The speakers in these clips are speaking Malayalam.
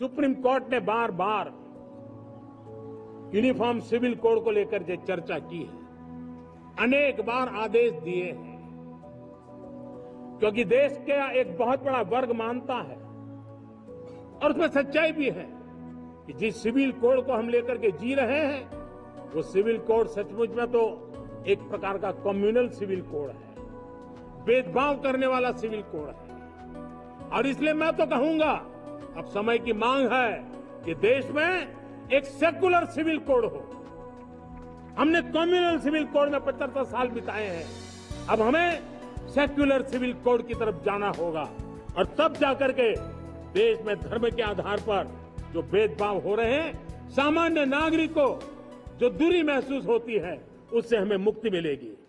सुप्रीम कोर्ट ने बार बार यूनिफॉर्म सिविल कोड को लेकर जो चर्चा की है, अनेक बार आदेश दिए हैं। क्योंकि देश का एक बहुत बड़ा वर्ग मानता है और उसमें सच्चाई भी है कि जिस सिविल कोड को हम लेकर के जी रहे हैं, वो सिविल कोड सचमुच में तो एक प्रकार का कम्युनल सिविल कोड है, भेदभाव करने वाला सिविल कोड है। और इसलिए मैं तो कहूँगा अब समय की मांग है कि देश में एक सेकुलर सिविल कोड हो। हमने कम्युनल सिविल कोड में पचहत्तर साल बिताए हैं। अब हमें सेक्युलर सिविल कोड की तरफ़ जाना होगा और तब जाकर के देश में धर्म के आधार पर जो भेदभाव हो रहे हैं, सामान्य नागरिक को जो दूरी महसूस होती है, उससे हमें मुक्ति मिलेगी।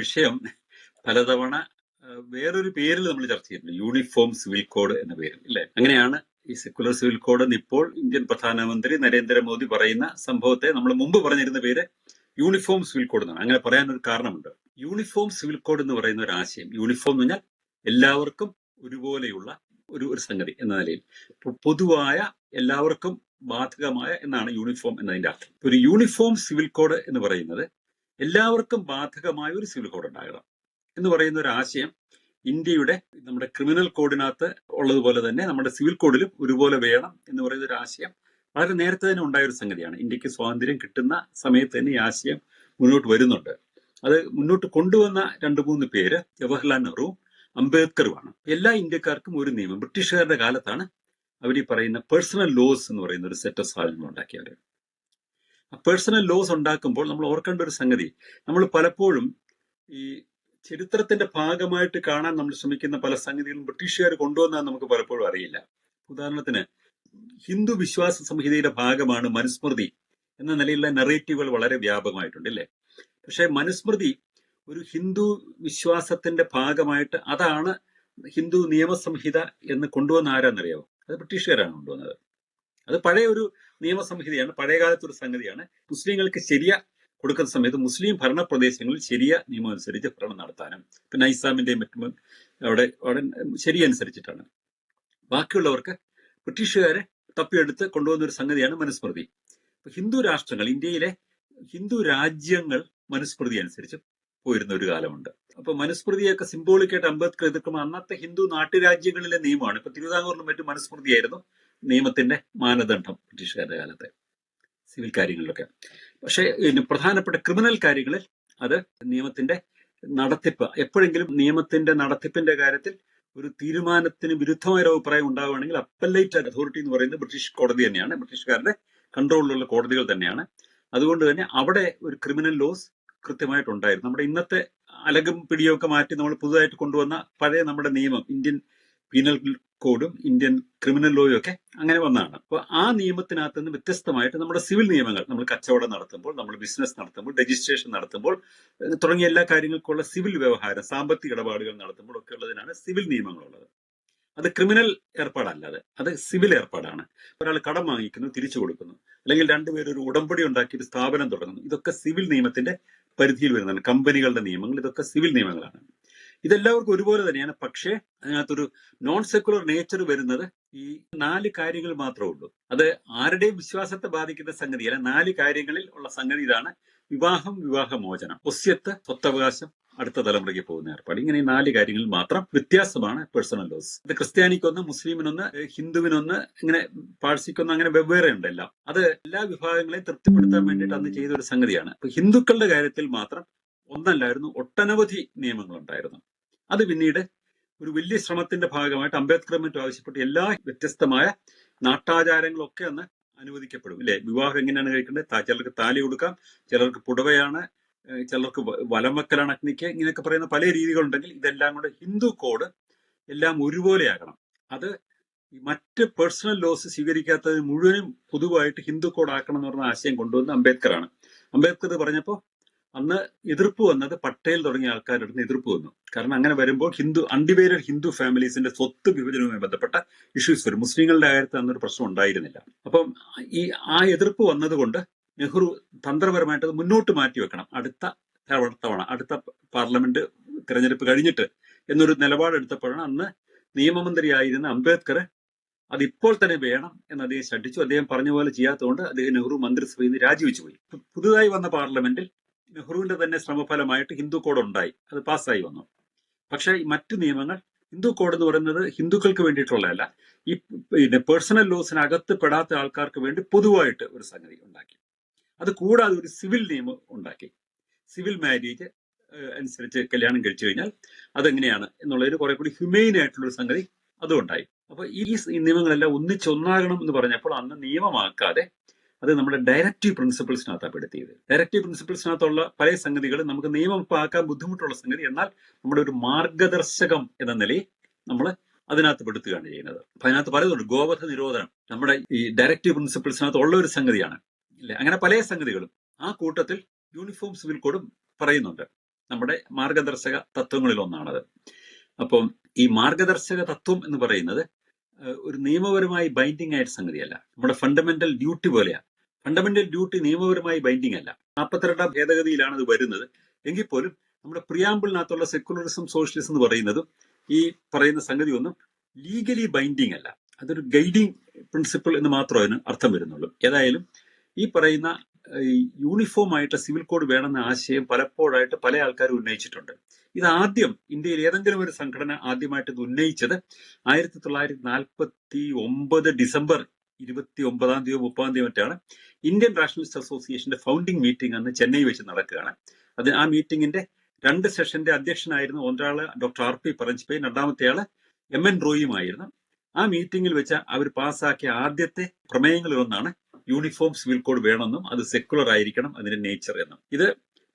വിഷയം പലതവണ വേറൊരു പേരിൽ നമ്മൾ ചർച്ച ചെയ്തിട്ടുണ്ട്. യൂണിഫോം സിവിൽ കോഡ് എന്ന പേരിൽ അല്ലെ അങ്ങനെയാണ് ഈ സെക്കുലർ സിവിൽ കോഡ് എന്ന് ഇപ്പോൾ ഇന്ത്യൻ പ്രധാനമന്ത്രി നരേന്ദ്രമോദി പറയുന്ന സംഭവത്തെ നമ്മൾ മുമ്പ് പറഞ്ഞിരുന്ന പേര് യൂണിഫോം സിവിൽ കോഡ് എന്നാണ്. അങ്ങനെ പറയാൻ ഒരു കാരണമുണ്ട്. യൂണിഫോം സിവിൽ കോഡ് എന്ന് പറയുന്ന ഒരു ആശയം യൂണിഫോം എന്ന് പറഞ്ഞാൽ എല്ലാവർക്കും ഒരുപോലെയുള്ള ഒരു ഒരു സംഗതി എന്ന നിലയിൽ. പൊതുവായ എല്ലാവർക്കും ബാധകമായ എന്നാണ് യൂണിഫോം എന്നതിന്റെ അർത്ഥം. ഒരു യൂണിഫോം സിവിൽ കോഡ് എന്ന് പറയുന്നത് എല്ലാവർക്കും ബാധകമായ ഒരു സിവിൽ കോഡ് ഉണ്ടാകണം എന്ന് പറയുന്ന ഒരു ആശയം ഇന്ത്യയുടെ നമ്മുടെ ക്രിമിനൽ കോഡിനകത്ത് ഉള്ളതുപോലെ തന്നെ നമ്മുടെ സിവിൽ കോഡിലും ഒരുപോലെ വേണം എന്ന് പറയുന്ന ഒരു ആശയം വളരെ നേരത്തെ തന്നെ ഉണ്ടായ ഒരു സംഗതിയാണ്. ഇന്ത്യയ്ക്ക് സ്വാതന്ത്ര്യം കിട്ടുന്ന സമയത്ത് തന്നെ ഈ ആശയം മുന്നോട്ട് വരുന്നുണ്ട്. അത് മുന്നോട്ട് കൊണ്ടുവന്ന രണ്ട് മൂന്ന് പേര് ജവഹർലാൽ നെഹ്റുവും അംബേദ്കറുമാണ്. എല്ലാ ഇന്ത്യക്കാർക്കും ഒരു നിയമം. ബ്രിട്ടീഷുകാരുടെ കാലത്താണ് അവർ ഈ പറയുന്ന പേഴ്സണൽ ലോസ് എന്ന് പറയുന്ന ഒരു സെറ്റ് ഓഫ് സാധനങ്ങൾ ഉണ്ടാക്കിയവർ പേഴ്സണൽ ലോസ് ഉണ്ടാക്കുമ്പോൾ നമ്മൾ ഓർക്കേണ്ട ഒരു സംഗതി നമ്മൾ പലപ്പോഴും ഈ ചരിത്രത്തിന്റെ ഭാഗമായിട്ട് കാണാൻ നമ്മൾ ശ്രമിക്കുന്ന പല സംഗതികളും ബ്രിട്ടീഷുകാർ കൊണ്ടുവന്നാൽ നമുക്ക് പലപ്പോഴും അറിയില്ല. ഉദാഹരണത്തിന് ഹിന്ദു വിശ്വാസ സംഹിതയുടെ ഭാഗമാണ് മനുസ്മൃതി എന്ന നിലയിലുള്ള നെറേറ്റീവുകൾ വളരെ വ്യാപകമായിട്ടുണ്ട് അല്ലേ? പക്ഷേ മനുസ്മൃതി ഒരു ഹിന്ദു വിശ്വാസത്തിന്റെ ഭാഗമായിട്ട് അതാണ് ഹിന്ദു നിയമസംഹിത എന്ന് കൊണ്ടുവന്ന ആരാന്നറിയാമോ അത് ബ്രിട്ടീഷുകാരാണ് കൊണ്ടുവന്നത്. അത് പഴയ ഒരു നിയമസംഹിതയാണ് പഴയ കാലത്തെ ഒരു സംഗതിയാണ്. മുസ്ലിങ്ങൾക്ക് ശരിയ കൊടുക്കുന്ന സമയത്ത് മുസ്ലിം ഭരണ പ്രദേശങ്ങളിൽ ശരിയ നിയമം അനുസരിച്ച് ഭരണം നടത്താനും പിന്നെ നൈസാമിന്റെയും മറ്റും അവിടെ അവിടെ ശരി അനുസരിച്ചിട്ടാണ്. ബാക്കിയുള്ളവർക്ക് ബ്രിട്ടീഷുകാരെ തപ്പിയെടുത്ത് കൊണ്ടുവന്ന ഒരു സംഗതിയാണ് മനുസ്മൃതി. ഹിന്ദു രാഷ്ട്രങ്ങൾ ഇന്ത്യയിലെ ഹിന്ദു രാജ്യങ്ങൾ മനുസ്മൃതി അനുസരിച്ച് പോയിരുന്ന ഒരു കാലമുണ്ട്. അപ്പൊ മനുസ്മൃതിയൊക്കെ സിംബോളിക്കായിട്ട് അംബേദ്കർ എതിർക്കുമ്പോൾ അന്നത്തെ ഹിന്ദു നാട്ടുരാജ്യങ്ങളിലെ നിയമമാണ്. ഇപ്പൊ തിരുവിതാംകൂറിലും മറ്റും മനുസ്മൃതിയായിരുന്നു. നിയമത്തിന്റെ മാനദണ്ഡം ബ്രിട്ടീഷുകാരുടെ കാലത്തെ. സിവിൽ കാര്യങ്ങളിലൊക്കെ. പക്ഷേ പ്രധാനപ്പെട്ട ക്രിമിനൽ കാര്യങ്ങളിൽ അത് നിയമത്തിന്റെ നടത്തിപ്പ് എപ്പോഴെങ്കിലും നിയമത്തിന്റെ നടത്തിപ്പിന്റെ കാര്യത്തിൽ ഒരു തീരുമാനത്തിന് വിരുദ്ധമായ ഒരു അഭിപ്രായം ഉണ്ടാവുകയാണെങ്കിൽ അപ്പലേറ്റ് അതോറിറ്റി എന്ന് പറയുന്നത് ബ്രിട്ടീഷ് കോടതി തന്നെയാണ്. ബ്രിട്ടീഷുകാരുടെ കൺട്രോളിലുള്ള കോടതികൾ തന്നെയാണ്. അതുകൊണ്ട് തന്നെ അവിടെ ഒരു ക്രിമിനൽ ലോസ് കൃത്യമായിട്ടുണ്ടായിരുന്നു. നമ്മുടെ ഇന്നത്തെ അലകും പിടിയൊക്കെ മാറ്റി നമ്മൾ പുതുതായിട്ട് കൊണ്ടുവന്ന പഴയ നമ്മുടെ നിയമം ഇന്ത്യൻ പീനൽ കോഡും ഇന്ത്യൻ ക്രിമിനൽ ലോയും ഒക്കെ അങ്ങനെ വന്നതാണ്. അപ്പോൾ ആ നിയമത്തിനകത്ത് നിന്ന് വ്യത്യസ്തമായിട്ട് നമ്മുടെ സിവിൽ നിയമങ്ങൾ നമ്മൾ കച്ചവടം നടത്തുമ്പോൾ നമ്മൾ ബിസിനസ് നടത്തുമ്പോൾ രജിസ്ട്രേഷൻ നടത്തുമ്പോൾ തുടങ്ങിയ എല്ലാ കാര്യങ്ങൾക്കുള്ള സിവിൽ വ്യവഹാരം സാമ്പത്തിക ഇടപാടുകൾ നടത്തുമ്പോൾ ഒക്കെ ഉള്ളതിനാണ് സിവിൽ നിയമങ്ങളുള്ളത്. അത് ക്രിമിനൽ ഏർപ്പാടല്ല അത്. അത് സിവിൽ ഏർപ്പാടാണ്. ഒരാൾ കടം വാങ്ങിക്കുന്നു തിരിച്ചു കൊടുക്കുന്നു. അല്ലെങ്കിൽ രണ്ടുപേരും ഒരു ഉടമ്പടി ഉണ്ടാക്കി ഒരു സ്ഥാപനം തുടങ്ങുന്നു. ഇതൊക്കെ സിവിൽ നിയമത്തിന്റെ പരിധിയിൽ വരുന്നതാണ്. കമ്പനികളുടെ നിയമങ്ങൾ ഇതൊക്കെ സിവിൽ നിയമങ്ങളാണ്. ഇതെല്ലാവർക്കും ഒരുപോലെ തന്നെയാണ്. പക്ഷേ അതിനകത്തൊരു നോൺ സെക്കുലർ നേച്ചർ വരുന്നത് ഈ നാല് കാര്യങ്ങൾ മാത്രമേ ഉള്ളൂ. അത് ആരുടെയും വിശ്വാസത്തെ ബാധിക്കുന്ന സംഗതിയല്ല നാല് കാര്യങ്ങളിൽ ഉള്ള സംഗതി ഇതാണ്. വിവാഹം വിവാഹമോചനം. ഒസ്യത്ത് സ്വത്തവകാശം അടുത്ത തലമുറയ്ക്ക് പോകുന്ന ഏർപ്പാട്. ഇങ്ങനെ നാല് കാര്യങ്ങൾ മാത്രം വ്യത്യാസമാണ് പേഴ്സണൽ ലോസ് ഇത് ക്രിസ്ത്യാനിക്കൊന്ന് മുസ്ലിമിനൊന്ന് ഹിന്ദുവിനൊന്ന് ഇങ്ങനെ പാഴ്സിക്കൊന്ന് അങ്ങനെ വെവ്വേറെ ഉണ്ട് എല്ലാം. അത് എല്ലാ വിഭാഗങ്ങളെയും തൃപ്തിപ്പെടുത്താൻ വേണ്ടിയിട്ട് അന്ന് ചെയ്ത ഒരു സംഗതിയാണ് ഹിന്ദുക്കളുടെ കാര്യത്തിൽ മാത്രം ഒന്നല്ലായിരുന്നു ഒട്ടനവധി നിയമങ്ങൾ ഉണ്ടായിരുന്നു അത് പിന്നീട് ഒരു വലിയ ശ്രമത്തിന്റെ ഭാഗമായിട്ട് അംബേദ്കർ മറ്റും ആവശ്യപ്പെട്ട് എല്ലാ വ്യത്യസ്തമായ നാട്ടാചാരങ്ങളൊക്കെ അന്ന് അനുവദിക്കപ്പെടും. അല്ലെ വിവാഹം എങ്ങനെയാണ് കഴിക്കേണ്ടത്? ചിലർക്ക് താലി കൊടുക്കാം ചിലർക്ക് പുടവയാണ് ചിലർക്ക് വലം വെക്കലാണ് അഗ്നിക്ക് ഇങ്ങനെയൊക്കെ പറയുന്ന പല രീതികളുണ്ടെങ്കിൽ ഇതെല്ലാം കൂടെ ഹിന്ദു കോഡ് എല്ലാം ഒരുപോലെയാകണം അത് മറ്റ് പേഴ്സണൽ ലോസ് സ്വീകരിക്കാത്തത് മുഴുവനും പൊതുവായിട്ട് ഹിന്ദു കോഡ് ആക്കണം എന്ന് പറഞ്ഞ ആശയം കൊണ്ടുവന്ന അംബേദ്കറാണ്. അംബേദ്കർ പറഞ്ഞപ്പോൾ അന്ന് എതിർപ്പ് വന്നത് പട്ടേൽ തുടങ്ങിയ ആൾക്കാരുടെ അടുത്ത് എതിർപ്പ് വന്നു. കാരണം അങ്ങനെ വരുമ്പോൾ ഹിന്ദു അൺഡിവൈഡഡ് ഹിന്ദു ഫാമിലീസിന്റെ സ്വത്ത് വിഭജനവുമായി ബന്ധപ്പെട്ട ഇഷ്യൂസ് വരും. മുസ്ലിങ്ങളുടെ കാര്യത്തിൽ അന്നൊരു പ്രശ്നം ഉണ്ടായിരുന്നില്ല. അപ്പം ഈ ആ എതിർപ്പ് വന്നതുകൊണ്ട് നെഹ്റു തന്ത്രപരമായിട്ട് അത് മുന്നോട്ട് മാറ്റി വെക്കണം. അടുത്ത തവണ അടുത്ത പാർലമെന്റ് തിരഞ്ഞെടുപ്പ് കഴിഞ്ഞിട്ട് എന്നൊരു നിലപാടെടുത്തപ്പോഴാണ് അന്ന് നിയമമന്ത്രിയായിരുന്ന അംബേദ്കർ അത് ഇപ്പോൾ തന്നെ വേണം എന്ന് അദ്ദേഹം ശഠിച്ചു. അദ്ദേഹം പറഞ്ഞ പോലെ ചെയ്യാത്തതുകൊണ്ട് അദ്ദേഹം നെഹ്റു മന്ത്രിസഭയിൽ നിന്ന് രാജിവെച്ചു പോയി. പുതുതായി വന്ന പാർലമെന്റിൽ നെഹ്റുവിന്റെ തന്നെ ശ്രമഫലമായിട്ട് ഹിന്ദു കോഡ് ഉണ്ടായി. അത് പാസ്സായി വന്നു. പക്ഷേ മറ്റു നിയമങ്ങൾ ഹിന്ദു കോഡ് എന്ന് പറയുന്നത് ഹിന്ദുക്കൾക്ക് വേണ്ടിയിട്ടുള്ളതല്ല. ഈ പിന്നെ പേഴ്സണൽ ലോസിനകത്ത് പെടാത്ത ആൾക്കാർക്ക് വേണ്ടി പൊതുവായിട്ട് ഒരു സംഗതി ഉണ്ടാക്കി. അത് കൂടാതെ ഒരു സിവിൽ നിയമം ഉണ്ടാക്കി. സിവിൽ മാരേജ് അനുസരിച്ച് കല്യാണം കഴിച്ചു കഴിഞ്ഞാൽ അതെങ്ങനെയാണ് എന്നുള്ളതിന് കുറെ കൂടി ഹ്യൂമെയിൻ ആയിട്ടുള്ള ഒരു സംഗതി അതും ഉണ്ടായി. അപ്പൊ ഈ നിയമങ്ങളെല്ലാം ഒന്നിച്ചൊന്നാകണം എന്ന് പറഞ്ഞപ്പോൾ അന്ന് നിയമമാക്കാതെ അത് നമ്മുടെ ഡയറക്റ്റീവ് പ്രിൻസിപ്പിൾസിനകത്താണ് പെടുത്തിയത്. ഡയറക്റ്റീവ് പ്രിൻസിപ്പിൾസിനകത്തുള്ള പല സംഗതികൾ നമുക്ക് നിയമം ഇപ്പൊ ബുദ്ധിമുട്ടുള്ള സംഗതി എന്നാൽ നമ്മുടെ ഒരു മാർഗദർശകം എന്ന നിലയിൽ നമ്മൾ അതിനകത്ത് പെടുത്തുകയാണ് ചെയ്യുന്നത്. അപ്പൊ അതിനകത്ത് പലതുണ്ട്. ഗോവധ നിരോധനം നമ്മുടെ ഈ ഡയറക്റ്റീവ് പ്രിൻസിപ്പിൾസിനകത്ത് ഉള്ള ഒരു സംഗതിയാണ്. ഇല്ലേ അങ്ങനെ പല സംഗതികളും ആ കൂട്ടത്തിൽ യൂണിഫോം സിവിൽ കോഡും പറയുന്നുണ്ട്. നമ്മുടെ മാർഗദർശക തത്വങ്ങളിൽ ഒന്നാണത്. അപ്പം ഈ മാർഗദർശക തത്വം എന്ന് പറയുന്നത് ഒരു നിയമപരമായി ബൈൻഡിങ് ആയിട്ട് സംഗതിയല്ല. നമ്മുടെ ഫണ്ടമെന്റൽ ഡ്യൂട്ടി പോലെയാണ് ഫണ്ടമെന്റൽ ഡ്യൂട്ടി നിയമപരമായി ബൈൻഡിങ് അല്ല. നാൽപ്പത്തിരണ്ടാം ഭേദഗതിയിലാണ് അത് വരുന്നത്. എങ്കിൽ പോലും നമ്മുടെ പ്രിയാമ്പിളിനകത്തുള്ള സെക്കുലറിസം സോഷ്യലിസം എന്ന് പറയുന്നതും ഈ പറയുന്ന സംഗതി ഒന്നും ലീഗലി ബൈൻഡിങ് അല്ല. അതൊരു ഗൈഡിങ് പ്രിൻസിപ്പിൾ എന്ന് മാത്രമേ അതിന് അർത്ഥം വരുന്നുള്ളൂ. ഏതായാലും ഈ പറയുന്ന യൂണിഫോം ആയിട്ട് സിവിൽ കോഡ് വേണമെന്ന ആശയം പലപ്പോഴായിട്ട് പല ആൾക്കാരും ഉന്നയിച്ചിട്ടുണ്ട്. ഇത് ആദ്യം ഇന്ത്യയിൽ ഏതെങ്കിലും ഒരു സംഘടന ആദ്യമായിട്ട് ഇത് ഉന്നയിച്ചത് ആയിരത്തി തൊള്ളായിരത്തി നാൽപ്പത്തി ഒമ്പത് ഡിസംബർ ഇരുപത്തി ഒമ്പതാം തീയതി മുപ്പതാം തീയതി മറ്റാണ്. ഇന്ത്യൻ നാഷണലിസ്റ്റ് അസോസിയേഷന്റെ ഫൗണ്ടിംഗ് മീറ്റിംഗ് അന്ന് ചെന്നൈ വെച്ച് നടക്കുകയാണ്. അത് ആ മീറ്റിംഗിന്റെ രണ്ട് സെഷന്റെ അധ്യക്ഷനായിരുന്നു ഒരാൾ ഡോക്ടർ ആർ പി പറഞ്ചിപ്പൈ രണ്ടാമത്തെ ആൾ എം എൻ റോയിയുമായിരുന്നു. ആ മീറ്റിംഗിൽ വെച്ച് അവർ പാസ്സാക്കിയ ആദ്യത്തെ പ്രമേയങ്ങളിൽ ഒന്നാണ് യൂണിഫോം സിവിൽ കോഡ് വേണമെന്നും അത് സെക്കുലർ ആയിരിക്കണം അതിന്റെ നേച്ചർ എന്നും. ഇത്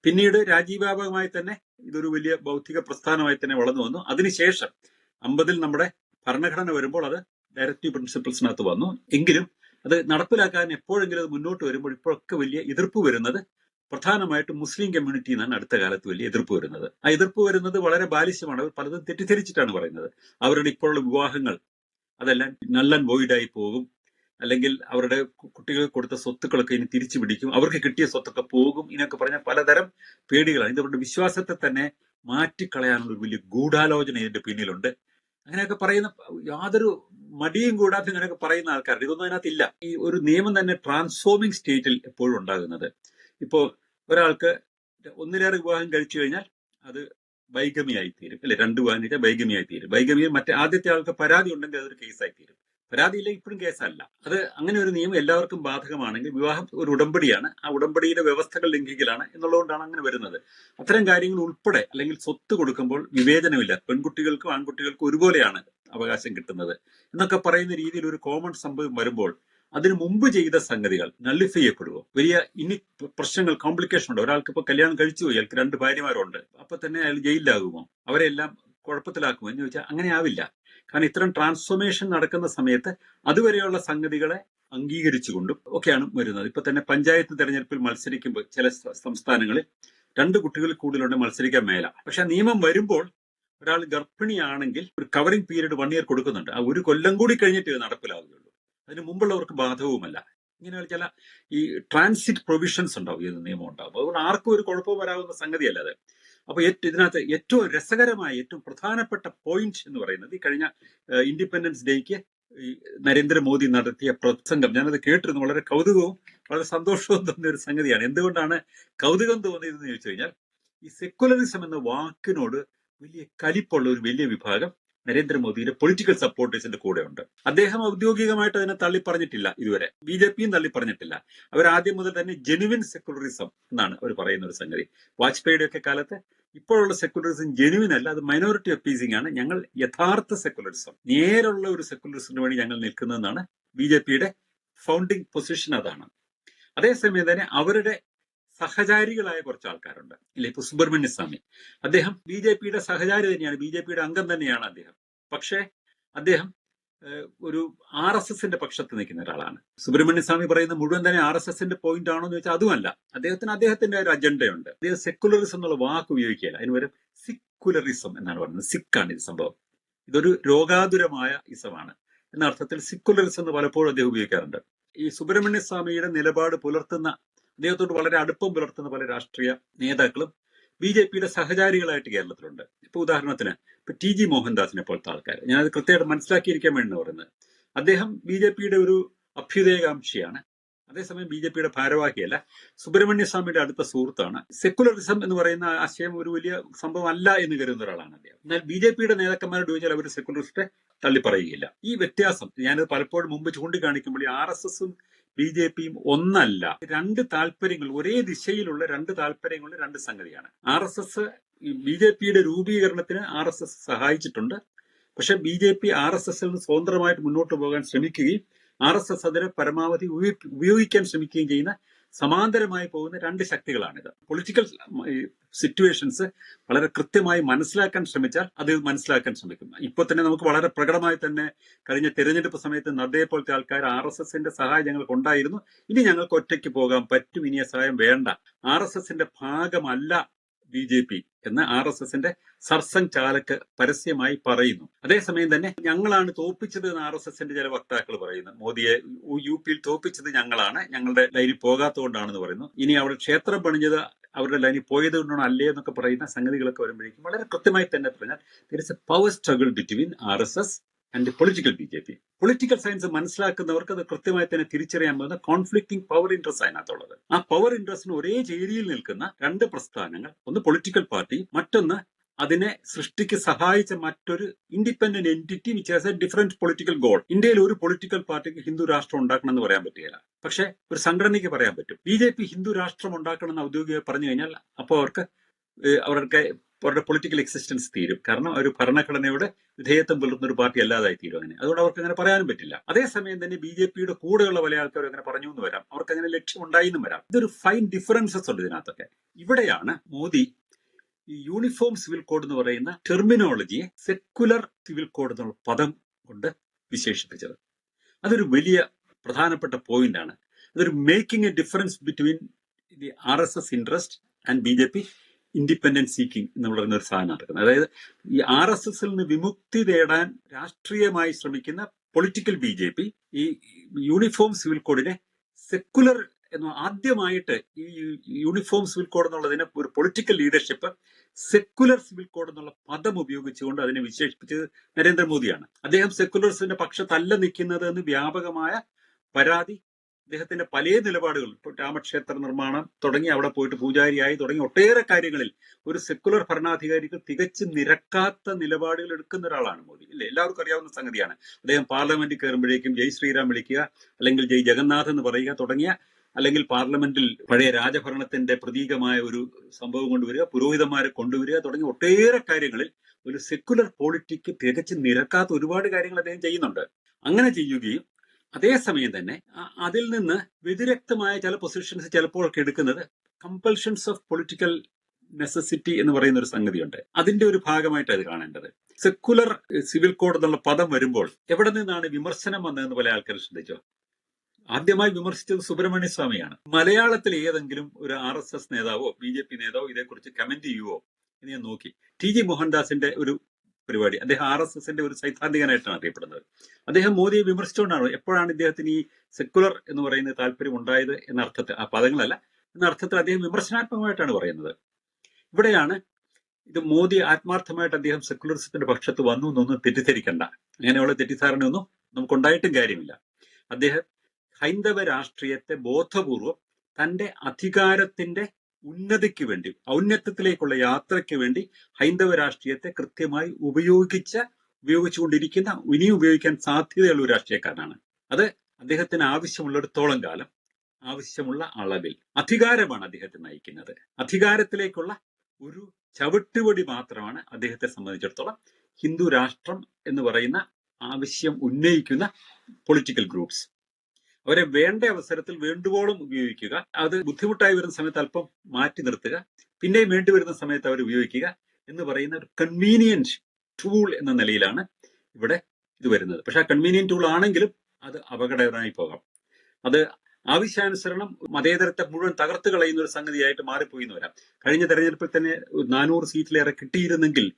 പിന്നീട് രാജ്യവ്യാപകമായി തന്നെ ഇതൊരു വലിയ ബൗദ്ധിക പ്രസ്ഥാനമായി തന്നെ വളർന്നു വന്നു. അതിനുശേഷം അമ്പതിൽ നമ്മുടെ ഭരണഘടന വരുമ്പോൾ അത് ഡയറക്റ്റീവ് പ്രിൻസിപ്പിൾസിനകത്ത് വന്നു. എങ്കിലും അത് നടപ്പിലാക്കാൻ എപ്പോഴെങ്കിലും അത് മുന്നോട്ട് വരുമ്പോൾ ഇപ്പോഴൊക്കെ വലിയ എതിർപ്പ് വരുന്നത് പ്രധാനമായിട്ടും മുസ്ലിം കമ്മ്യൂണിറ്റിയിൽ നിന്നാണ് അടുത്ത കാലത്ത് വലിയ എതിർപ്പ് വരുന്നത്. ആ എതിർപ്പ് വരുന്നത് വളരെ ബാലിശ്യമാണ് അവർ പലതും തെറ്റിദ്ധരിച്ചിട്ടാണ് പറയുന്നത്. അവരുടെ ഇപ്പോഴുള്ള വിവാഹങ്ങൾ അതെല്ലാം നല്ലൻ വോയിഡായി പോകും. അല്ലെങ്കിൽ അവരുടെ കുട്ടികൾ കൊടുത്ത സ്വത്തുക്കളൊക്കെ ഇനി തിരിച്ചു പിടിക്കും. അവർക്ക് കിട്ടിയ സ്വത്തൊക്കെ പോകും ഇതിനൊക്കെ പറഞ്ഞ പലതരം പേടികളാണ്. ഇത് വിശ്വാസത്തെ തന്നെ മാറ്റിക്കളയാനുള്ള വലിയ ഗൂഢാലോചന ഇതിന്റെ പിന്നിലുണ്ട്. അങ്ങനെയൊക്കെ പറയുന്ന യാതൊരു മടിയും കൂടാതെ ഇങ്ങനെയൊക്കെ പറയുന്ന ആൾക്കാരുണ്ട്. ഇതൊന്നും അതിനകത്തില്ല. ഈ ഒരു നിയമം തന്നെ ട്രാൻസ്ഫോമിംഗ് സ്റ്റേറ്റിൽ എപ്പോഴും ഉണ്ടാകുന്നത്. ഇപ്പോൾ ഒരാൾക്ക് ഒന്നിലേറെ വിവാഹം കഴിച്ചു കഴിഞ്ഞാൽ അത് വൈഗമിയായി തീരും അല്ലെ രണ്ട് വിവാഹം കഴിച്ചാൽ വൈഗമിയായി തീരും വൈഗമിയും മറ്റേ ആദ്യത്തെ ആൾക്ക് പരാതി ഉണ്ടെങ്കിൽ അതൊരു കേസായി തീരും പരാതിയില്ല ഇപ്പോഴും കേസല്ല. അത് അങ്ങനെ ഒരു നിയമം എല്ലാവർക്കും ബാധകമാണെങ്കിൽ വിവാഹം ഒരു ഉടമ്പടിയാണ്. ആ ഉടമ്പടിയുടെ വ്യവസ്ഥകൾ ലംഘിക്കലാണ് എന്നുള്ളതുകൊണ്ടാണ് അങ്ങനെ വരുന്നത്. അത്തരം കാര്യങ്ങൾ ഉൾപ്പെടെ അല്ലെങ്കിൽ സ്വത്ത് കൊടുക്കുമ്പോൾ വിവേചനമില്ല. പെൺകുട്ടികൾക്കും ആൺകുട്ടികൾക്കും ഒരുപോലെയാണ് അവകാശം കിട്ടുന്നത്. എന്നൊക്കെ പറയുന്ന രീതിയിൽ ഒരു കോമൺ സംഭവം വരുമ്പോൾ അതിനു മുമ്പ് ചെയ്ത സംഗതികൾ നള്ളിഫൈ ചെയ്യപ്പെടുമോ വലിയ ഇനി പ്രശ്നങ്ങൾ കോംപ്ലിക്കേഷൻ ഉണ്ട്. ഒരാൾക്ക് ഇപ്പൊ കല്യാണം കഴിച്ചു പോയി. അയാൾക്ക് രണ്ട് ഭാര്യമാരുണ്ട്. അപ്പൊ തന്നെ അയാൾ ജയിലിലാകുമോ? അവരെല്ലാം കുഴപ്പത്തിലാക്കുമോ എന്ന് ചോദിച്ചാൽ അങ്ങനെ ആവില്ല. കാരണം ഇത്തരം ട്രാൻസ്ഫോർമേഷൻ നടക്കുന്ന സമയത്ത് അതുവരെയുള്ള സംഗതികളെ അംഗീകരിച്ചുകൊണ്ടും ഒക്കെയാണ് വരുന്നത്. ഇപ്പൊ തന്നെ പഞ്ചായത്ത് തെരഞ്ഞെടുപ്പിൽ മത്സരിക്കുമ്പോൾ ചില സംസ്ഥാനങ്ങളിൽ രണ്ട് കുട്ടികൾ കൂടുതലുണ്ട് മത്സരിക്കാൻ മേല. പക്ഷെ നിയമം വരുമ്പോൾ ഒരാൾ ഗർഭിണിയാണെങ്കിൽ ഒരു കവറിംഗ് പീരീഡ് വൺ ഇയർ കൊടുക്കുന്നുണ്ട്. ആ ഒരു കൊല്ലം കൂടി കഴിഞ്ഞിട്ട് നടപ്പിലാവുകയുള്ളൂ. അതിന് മുമ്പുള്ളവർക്ക് ബാധകവുമല്ല. ഇങ്ങനെയുള്ള ചില ഈ ട്രാൻസിറ്റ് പ്രൊവിഷൻസ് ഉണ്ടാവും. ഈ നിയമം ഉണ്ടാവും. അതുകൊണ്ട് ആർക്കും ഒരു കുഴപ്പവും വരാവുന്ന സംഗതിയല്ല അത്. അപ്പൊ ഏറ്റവും ഇതിനകത്ത് ഏറ്റവും രസകരമായ ഏറ്റവും പ്രധാനപ്പെട്ട പോയിന്റ് എന്ന് പറയുന്നത് ഈ കഴിഞ്ഞ ഇൻഡിപെൻഡൻസ് ഡേക്ക് നരേന്ദ്രമോദി നടത്തിയ പ്രസംഗം. ഞാനത് കേട്ടിരുന്നു. വളരെ കൗതുകവും വളരെ സന്തോഷവും തോന്നിയ ഒരു സംഗതിയാണ്. എന്തുകൊണ്ടാണ് കൗതുകം തോന്നിയതെന്ന് ചോദിച്ചു കഴിഞ്ഞാൽ ഈ സെക്കുലറിസം എന്ന വാക്കിനോട് വലിയ കലിപ്പുള്ള ഒരു വലിയ വിഭാഗം നരേന്ദ്രമോദിയുടെ പൊളിറ്റിക്കൽ സപ്പോർട്ടേഴ്സിന്റെ ഉണ്ട് അദ്ദേഹം ഔദ്യോഗികമായിട്ട് അതിനെ തള്ളി പറഞ്ഞിട്ടില്ല ഇതുവരെ. ബി ജെ പിയും തള്ളി പറഞ്ഞിട്ടില്ല. അവർ ആദ്യം മുതൽ തന്നെ ജെനുവിൻ സെക്യുലറിസം എന്നാണ് അവർ പറയുന്ന ഒരു സംഗതി. വാജ്പേയിയുടെ ഒക്കെ കാലത്ത് ഇപ്പോഴുള്ള സെക്യുലറിസം ജെനുവിൻ അല്ല അത് മൈനോറിറ്റി അപ്പീസിംഗ് ആണ്. ഞങ്ങൾ യഥാർത്ഥ സെക്യുലറിസം നേരുള്ള ഒരു സെക്യുലറിസത്തിന് വേണ്ടി ഞങ്ങൾ നിൽക്കുന്നതെന്നാണ് ബി ജെ പിയുടെ ഫൗണ്ടിങ് പൊസിഷൻ അതാണ്. അതേസമയം തന്നെ അവരുടെ സഹചാരികളായ കുറച്ച് ആൾക്കാരുണ്ട്. ഇല്ലേ ഇപ്പൊ സുബ്രഹ്മണ്യ സ്വാമി. അദ്ദേഹം ബി ജെ പിയുടെ സഹചാരി തന്നെയാണ് ബി ജെ പിയുടെ അംഗം തന്നെയാണ് അദ്ദേഹം. പക്ഷേ അദ്ദേഹം ഒരു ആർ എസ് എസിന്റെ പക്ഷത്ത് നിൽക്കുന്ന ഒരാളാണ്. സുബ്രഹ്മണ്യ സ്വാമി പറയുന്ന മുഴുവൻ തന്നെ ആർ എസ് എസിന്റെ പോയിന്റ് ആണോ എന്ന് വെച്ചാൽ അതുമല്ല. അദ്ദേഹത്തിന് അദ്ദേഹത്തിന്റെ ഒരു അജണ്ടയുണ്ട്. അദ്ദേഹം സെക്കുലറിസം എന്നുള്ള വാക്ക് ഉപയോഗിക്കുകയില്ല. അതിന് പകരം സിക്കുലറിസം എന്നാണ് പറയുന്നത്. സിക്കാണ് ഇത് സംഭവം. ഇതൊരു രോഗാതുരമായ ഇസമാണ്. എന്ന അർത്ഥത്തിൽ സിക്കുലറിസം എന്ന് പലപ്പോഴും അദ്ദേഹം ഉപയോഗിക്കാറുണ്ട്. ഈ സുബ്രഹ്മണ്യ സ്വാമിയുടെ നിലപാട് പുലർത്തുന്ന അദ്ദേഹത്തോട് വളരെ അടുപ്പം പുലർത്തുന്ന പല രാഷ്ട്രീയ നേതാക്കളും ബി ജെ പിയുടെ സഹചാരികളായിട്ട് കേരളത്തിലുണ്ട്. ഇപ്പൊ ഉദാഹരണത്തിന് ഇപ്പൊ ടി ജി മോഹൻദാസിനെ പോലത്തെ ആൾക്കാർ ഞാനത് കൃത്യമായിട്ട് മനസ്സിലാക്കിയിരിക്കാൻ വേണ്ടി പറയുന്നത്. അദ്ദേഹം ബി ജെ പിയുടെ ഒരു അഭ്യുദയകാംക്ഷിയാണ്. അതേസമയം ബി ജെ പിയുടെ ഭാരവാഹിയല്ല. സുബ്രഹ്മണ്യ സ്വാമിയുടെ അടുത്ത സുഹൃത്താണ്. സെക്കുലറിസം എന്ന് പറയുന്ന ആശയം ഒരു വലിയ സംഭവം അല്ല എന്ന് കരുതുന്ന ഒരാളാണ് അദ്ദേഹം. എന്നാൽ ബി ജെ പിയുടെ നേതാക്കന്മാരോട് ചോദിച്ചാൽ അവർ സെക്കുലറിസ്റ്റ് തള്ളിപ്പറയുകയില്ല. ഈ വ്യത്യാസം ഞാനത് പലപ്പോഴും മുമ്പ് ചൂണ്ടിക്കാണിക്കുമ്പോൾ ഈ ആർ എസ് എസും ബി ജെ പിയും ഒന്നല്ല. രണ്ട് താല്പര്യങ്ങൾ ഒരേ ദിശയിലുള്ള രണ്ട് താല്പര്യങ്ങളുടെ രണ്ട് സംഗതിയാണ്. R S S B J പിയുടെ രൂപീകരണത്തിന് ആർ എസ് എസ് സഹായിച്ചിട്ടുണ്ട്. പക്ഷെ B J P R S എസിൽ നിന്ന് സ്വതന്ത്രമായിട്ട് മുന്നോട്ട് പോകാൻ ശ്രമിക്കുകയും ആർ എസ് എസ് അതിനെ പരമാവധി ഉപയോഗിക്കാൻ ശ്രമിക്കുകയും ചെയ്യുന്ന സമാന്തരമായി പോകുന്ന രണ്ട് ശക്തികളാണിത്. പൊളിറ്റിക്കൽ സിറ്റുവേഷൻസ് വളരെ കൃത്യമായി മനസ്സിലാക്കാൻ ശ്രമിച്ചാൽ അത് മനസ്സിലാക്കാൻ ശ്രമിക്കും. ഇപ്പൊ തന്നെ നമുക്ക് വളരെ പ്രകടമായി തന്നെ കഴിഞ്ഞ തെരഞ്ഞെടുപ്പ് സമയത്ത് നദ്ദയെ പോലത്തെ ആൾക്കാർ ആർ എസ് എസിന്റെ സഹായം ഞങ്ങൾക്ക് ഉണ്ടായിരുന്നു. ഇനി ഞങ്ങൾക്ക് ഒറ്റയ്ക്ക് പോകാൻ പറ്റും. ഇനിയ സഹായം വേണ്ട. ആർ എസ് എസിന്റെ ഭാഗമല്ല ബി ജെ പി എന്ന് ആർ എസ് എസിന്റെ സർസംഘ് ചാലക്ക് പരസ്യമായി പറയുന്നു. അതേസമയം തന്നെ ഞങ്ങളാണ് തോപ്പിച്ചത് എന്ന് ആർ എസ് എസിന്റെ ചില വക്താക്കൾ പറയുന്നു. മോദിയെ യു- പിയിൽ തോപ്പിച്ചത് ഞങ്ങളാണ്. ഞങ്ങളുടെ ലൈനിൽ പോകാത്തതുകൊണ്ടാണെന്ന് പറയുന്നു. ഇനി അവിടെ ക്ഷേത്രം പണിഞ്ഞത് അവരുടെ ലൈനിൽ പോയത് കൊണ്ടാണ് അല്ലേ എന്നൊക്കെ പറയുന്ന സംഗതികളൊക്കെ വരുമ്പോഴേക്കും വളരെ കൃത്യമായി തന്നെ പറഞ്ഞാൽ there is a power struggle between R S S and political B J P political science മനസ്സിലാക്കുന്നവർക്ക് അത് കൃത്യമായി തന്നെ തിരിച്ചറിയാൻ പോകുന്ന കോൺഫ്ലിക്റ്റിംഗ് പവർ ഇൻട്രസ്റ്റ് അതിനകത്തുള്ളത്. ആ പവർ ഇൻട്രസ്റ്റിന് ഒരേ ചേരിയിൽ നിൽക്കുന്ന രണ്ട് പ്രസ്ഥാനങ്ങൾ ഒന്ന് പൊളിറ്റിക്കൽ പാർട്ടി മറ്റൊന്ന് അതിനെ സൃഷ്ടിക്ക് സഹായിച്ച മറ്റൊരു independent entity which has a different political goal ഇന്ത്യയിൽ ഒരു പൊളിറ്റിക്കൽ പാർട്ടിക്ക് ഹിന്ദു രാഷ്ട്രം ഉണ്ടാക്കണം എന്ന് പറയാൻ പറ്റുകയില്ല. പക്ഷേ ഒരു സംഘടനയ്ക്ക് പറയാൻ പറ്റും. ബി ജെ പി ഹിന്ദു രാഷ്ട്രം ഉണ്ടാക്കണം എന്ന് ഔദ്യോഗികമായി പറഞ്ഞു കഴിഞ്ഞാൽ അപ്പോൾ അവർക്ക് അവരുടെ അവരുടെ പൊളിറ്റിക്കൽ എക്സിസ്റ്റൻസ് തീരും. കാരണം ഒരു ഭരണഘടനയുടെ വിധേയത്വം പുലർത്തുന്ന ഒരു പാർട്ടി അല്ലാതായി തീരും അങ്ങനെ. അതുകൊണ്ട് അവർക്ക് അങ്ങനെ പറയാനും പറ്റില്ല. അതേസമയം തന്നെ ബി ജെ പിയുടെ കൂടെയുള്ള പല അങ്ങനെ പറഞ്ഞു എന്ന് വരാം. അവർക്ക് അങ്ങനെ ലക്ഷ്യം എന്നും വരാം. ഇതൊരു ഫൈൻ ഡിഫറൻസസ് ഉണ്ട് ഇതിനകത്തൊക്കെ. ഇവിടെയാണ് മോദി ഈ യൂണിഫോം സിവിൽ കോഡ് എന്ന് പറയുന്ന ടെർമിനോളജിയെ സെക്കുലർ സിവിൽ കോഡ് എന്നുള്ള പദം കൊണ്ട് വിശേഷിപ്പിച്ചത്. അതൊരു വലിയ പ്രധാനപ്പെട്ട പോയിന്റ് ആണ്. അതൊരു making a difference between the R S S interest and B J P independence seeking എന്ന് പറയുന്ന ഒരു സാധനം നടക്കുന്നത്. അതായത് ഈ ആർ എസ് എസിൽ നിന്ന് വിമുക്തി നേടാൻ രാഷ്ട്രീയമായി ശ്രമിക്കുന്ന പൊളിറ്റിക്കൽ ബി ജെ പി ഈ യൂണിഫോം സിവിൽ കോഡിനെ സെക്കുലർ എന്ന് ആദ്യമായിട്ട് ഈ യൂണിഫോം സിവിൽ കോഡ് എന്നുള്ളതിനെ ഒരു political leadership secular civil code എന്നുള്ള പദം ഉപയോഗിച്ചുകൊണ്ട് അതിനെ വിശേഷിപ്പിച്ചത് നരേന്ദ്രമോദിയാണ്. അദ്ദേഹം സെക്കുലർസിന്റെ പക്ഷത്തല്ല നിൽക്കുന്നത് എന്ന് വ്യാപകമായ പരാതി അദ്ദേഹത്തിന്റെ പല നിലപാടുകൾ ഇപ്പോൾ രാമക്ഷേത്ര നിർമ്മാണം തുടങ്ങി അവിടെ പോയിട്ട് പൂജാരിയായി തുടങ്ങി ഒട്ടേറെ കാര്യങ്ങളിൽ ഒരു സെക്കുലർ ഭരണാധികാരിക്ക് തികച്ചും നിരക്കാത്ത നിലപാടുകൾ എടുക്കുന്ന ഒരാളാണ് മോദി. ഇല്ലേ? എല്ലാവർക്കും അറിയാവുന്ന സംഗതിയാണ്. അദ്ദേഹം പാർലമെന്റിൽ കയറുമ്പോഴേക്കും ജയ് ശ്രീറാം വിളിക്കുക അല്ലെങ്കിൽ ജയ് ജഗന്നാഥ് എന്ന് പറയുക തുടങ്ങിയ അല്ലെങ്കിൽ പാർലമെന്റിൽ പഴയ രാജഭരണത്തിന്റെ പ്രതീകമായ ഒരു സംഭവം കൊണ്ടുവരിക പുരോഹിതന്മാരെ കൊണ്ടുവരിക തുടങ്ങിയ ഒട്ടേറെ കാര്യങ്ങളിൽ ഒരു സെക്കുലർ പോളിറ്റിക്ക് തികച്ചും നിരക്കാത്ത ഒരുപാട് കാര്യങ്ങൾ അദ്ദേഹം ചെയ്യുന്നുണ്ട്. അങ്ങനെ ചെയ്യുകയും അതേസമയം തന്നെ അതിൽ നിന്ന് വ്യതിരക്തമായ ചില പൊസിഷൻസ് ചിലപ്പോഴൊക്കെ എടുക്കുന്നത് കമ്പൽഷൻസ് ഓഫ് പൊളിറ്റിക്കൽ നെസസിറ്റി എന്ന് പറയുന്ന ഒരു സംഗതിയുണ്ട്. അതിന്റെ ഒരു ഭാഗമായിട്ട് അത് കാണേണ്ടത്. സെക്കുലർ സിവിൽ കോഡ് എന്നുള്ള പദം വരുമ്പോൾ എവിടെ നിന്നാണ് വിമർശനം വന്നതെന്ന് പല ആൾക്കാർ ശ്രദ്ധിച്ചോ? ആദ്യമായി വിമർശിച്ചത് സുബ്രഹ്മണ്യ സ്വാമിയാണ്. മലയാളത്തിൽ ഏതെങ്കിലും ഒരു ആർ എസ് എസ് നേതാവോ ബി ജെ പി നേതാവോ ഇതേക്കുറിച്ച് കമന്റ് ചെയ്യുവോ എന്ന് ഞാൻ നോക്കി. ടി ജി മോഹൻദാസിന്റെ ഒരു പരിപാടി. അദ്ദേഹം ആർ എസ് എസിന്റെ ഒരു സൈദ്ധാന്തികനായിട്ടാണ് അറിയപ്പെടുന്നത്. അദ്ദേഹം മോദിയെ വിമർശിച്ചുകൊണ്ടാണ് എപ്പോഴാണ് ഇദ്ദേഹത്തിന് ഈ സെക്കുലർ എന്ന് പറയുന്ന താല്പര്യം ഉണ്ടായത് എന്ന അർത്ഥത്തിൽ ആ പദങ്ങളല്ല എന്ന അർത്ഥത്തിൽ അദ്ദേഹം വിമർശനാത്മകമായിട്ടാണ് പറയുന്നത്. ഇവിടെയാണ് ഇത് മോദി ആത്മാർത്ഥമായിട്ട് അദ്ദേഹം സെക്കുലറിസത്തിന്റെ പക്ഷത്ത് വന്നു എന്നൊന്നും തെറ്റിദ്ധരിക്കണ്ട. അങ്ങനെയുള്ള തെറ്റിദ്ധാരണയൊന്നും നമുക്കുണ്ടായിട്ടും കാര്യമില്ല. അദ്ദേഹം ഹൈന്ദവ രാഷ്ട്രീയത്തെ ബോധപൂർവം തന്റെ അധികാരത്തിന്റെ ഉന്നതിക്ക് വേണ്ടി ഔന്നത്യത്തിലേക്കുള്ള യാത്രയ്ക്ക് വേണ്ടി ഹൈന്ദവ രാഷ്ട്രീയത്തെ കൃത്യമായി ഉപയോഗിച്ച ഉപയോഗിച്ചുകൊണ്ടിരിക്കുന്ന ഇനിയും ഉപയോഗിക്കാൻ സാധ്യതയുള്ള ഒരു രാഷ്ട്രീയക്കാരനാണ്. അത് അദ്ദേഹത്തിന് ആവശ്യമുള്ളിടത്തോളം കാലം ആവശ്യമുള്ള അളവിൽ അധികാരമാണ് അദ്ദേഹത്തെ നയിക്കുന്നത്. അധികാരത്തിലേക്കുള്ള ഒരു ചവിട്ടുപടി മാത്രമാണ് അദ്ദേഹത്തെ സംബന്ധിച്ചിടത്തോളം ഹിന്ദു രാഷ്ട്രം എന്ന് പറയുന്ന ആവശ്യം ഉന്നയിക്കുന്ന പൊളിറ്റിക്കൽ ഗ്രൂപ്പ്സ് അവരെ വേണ്ട അവസരത്തിൽ വേണ്ടുവോളം ഉപയോഗിക്കുക. അത് ബുദ്ധിമുട്ടായി വരുന്ന സമയത്ത് അല്പം മാറ്റി നിർത്തുക. പിന്നെയും വേണ്ടി വരുന്ന സമയത്ത് അവർ ഉപയോഗിക്കുക എന്ന് പറയുന്ന ഒരു കൺവീനിയന്റ് ടൂൾ എന്ന നിലയിലാണ് ഇവിടെ ഇത് വരുന്നത്. പക്ഷെ ആ കൺവീനിയന്റ് ടൂൾ ആണെങ്കിലും അത് അപകടകരമായി പോകാം. അത് ആവശ്യാനുസരണം മതേതരത്തെ മുഴുവൻ തകർത്ത് കളയുന്ന ഒരു സംഗതിയായിട്ട് മാറിപ്പോയി എന്ന് വരാം. കഴിഞ്ഞ തെരഞ്ഞെടുപ്പിൽ തന്നെ നാനൂറ് സീറ്റിലേറെ കിട്ടിയിരുന്നെങ്കിൽ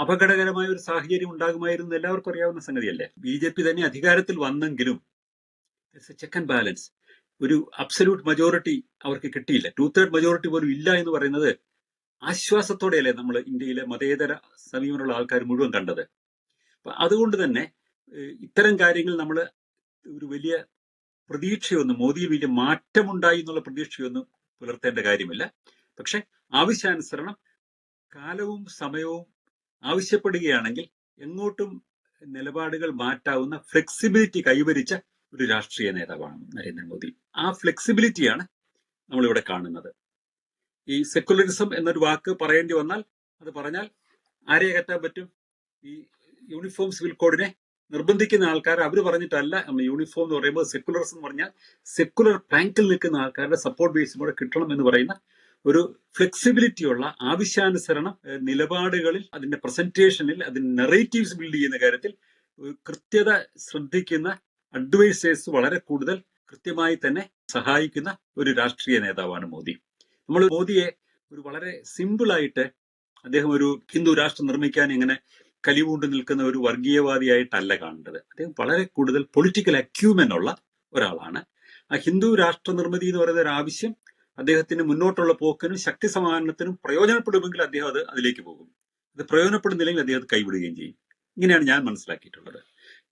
അപകടകരമായ ഒരു സാഹചര്യം ഉണ്ടാകുമായിരുന്നു എല്ലാവർക്കും അറിയാവുന്ന സംഗതിയല്ലേ? ബി ജെ പി തന്നെ അധികാരത്തിൽ വന്നെങ്കിലും ചെക്ക് ആൻഡ് ബാലൻസ് ഒരു അബ്സല്യൂട്ട് മജോറിറ്റി അവർക്ക് കിട്ടിയില്ല. ടു തേർഡ് മജോറിറ്റി പോലും ഇല്ല എന്ന് പറയുന്നത് ആശ്വാസത്തോടെയല്ലേ നമ്മൾ ഇന്ത്യയിലെ മതേതര സമീപനമുള്ള ആൾക്കാർ മുഴുവൻ കണ്ടത്. അപ്പൊ അതുകൊണ്ട് തന്നെ ഇത്തരം കാര്യങ്ങൾ നമ്മൾ ഒരു വലിയ പ്രതീക്ഷയൊന്നും മോദിയിൽ വലിയ മാറ്റമുണ്ടായി എന്നുള്ള പ്രതീക്ഷയൊന്നും പുലർത്തേണ്ട കാര്യമില്ല. പക്ഷെ ആവശ്യാനുസരണം കാലവും സമയവും ആവശ്യപ്പെടുകയാണെങ്കിൽ എങ്ങോട്ടും നിലപാടുകൾ മാറ്റാവുന്ന ഫ്ലെക്സിബിലിറ്റി കൈവരിച്ച ഒരു രാഷ്ട്രീയ നേതാവാണ് നരേന്ദ്രമോദി. ആ ഫ്ലെക്സിബിലിറ്റിയാണ് നമ്മളിവിടെ കാണുന്നത്. ഈ സെക്കുലറിസം എന്നൊരു വാക്ക് പറയേണ്ടി വന്നാൽ അത് പറഞ്ഞാൽ ആരെ അകറ്റാൻ പറ്റും? ഈ യൂണിഫോം സിവിൽ കോഡിനെ നിർബന്ധിക്കുന്ന ആൾക്കാർ അവർ പറഞ്ഞിട്ടല്ല. നമ്മൾ യൂണിഫോം എന്ന് പറയുമ്പോൾ സെക്കുലറിസം എന്ന് പറഞ്ഞാൽ സെക്കുലർ പ്ലാങ്കിൽ നിൽക്കുന്ന ആൾക്കാരുടെ സപ്പോർട്ട് ബേസും കൂടെ കിട്ടണം എന്ന് പറയുന്ന ഒരു ഫ്ലെക്സിബിലിറ്റിയുള്ള ആവശ്യാനുസരണം നിലപാടുകളിൽ അതിന്റെ പ്രസന്റേഷനിൽ അതിന്റെ നെറേറ്റീവ്സ് ബിൽഡ് ചെയ്യുന്ന കാര്യത്തിൽ കൃത്യത ശ്രദ്ധിക്കുന്ന അഡ്വൈസേഴ്സ് വളരെ കൂടുതൽ കൃത്യമായി തന്നെ സഹായിക്കുന്ന ഒരു രാഷ്ട്രീയ നേതാവാണ് മോദി. നമ്മൾ മോദിയെ ഒരു വളരെ സിമ്പിളായിട്ട് അദ്ദേഹം ഒരു ഹിന്ദു രാഷ്ട്രം നിർമ്മിക്കാൻ ഇങ്ങനെ കലിവൂണ്ട് നിൽക്കുന്ന ഒരു വർഗീയവാദിയായിട്ടല്ല കാണേണ്ടത് അദ്ദേഹം വളരെ കൂടുതൽ പൊളിറ്റിക്കൽ അക്യൂമെൻ ഉള്ള ഒരാളാണ്. ആ ഹിന്ദു രാഷ്ട്ര നിർമ്മിതി എന്ന് പറയുന്ന ഒരു ആവശ്യം അദ്ദേഹത്തിന് മുന്നോട്ടുള്ള പോക്കിനും ശക്തി സമാഹരണത്തിനും പ്രയോജനപ്പെടുമെങ്കിൽ അദ്ദേഹം അത് അതിലേക്ക് പോകും. അത് പ്രയോജനപ്പെടുന്നില്ലെങ്കിൽ അദ്ദേഹം അത് കൈവിടുകയും ചെയ്യും. ഇങ്ങനെയാണ് ഞാൻ മനസ്സിലാക്കിയിട്ടുള്ളത്.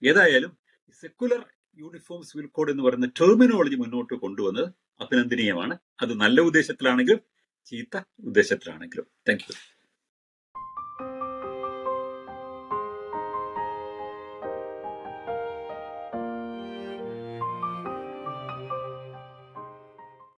ഏതായാലും സെക്കുലർ യൂണിഫോം സിവിൽ കോഡ് എന്ന് പറയുന്ന ടെർമിനോളജി മുന്നോട്ട് കൊണ്ടുവന്നത് അഭിനന്ദനീയമാണ്. അത് നല്ല ഉദ്ദേശത്തിലാണെങ്കിലും ചീത്ത ഉദ്ദേശത്തിലാണെങ്കിലും. താങ്ക്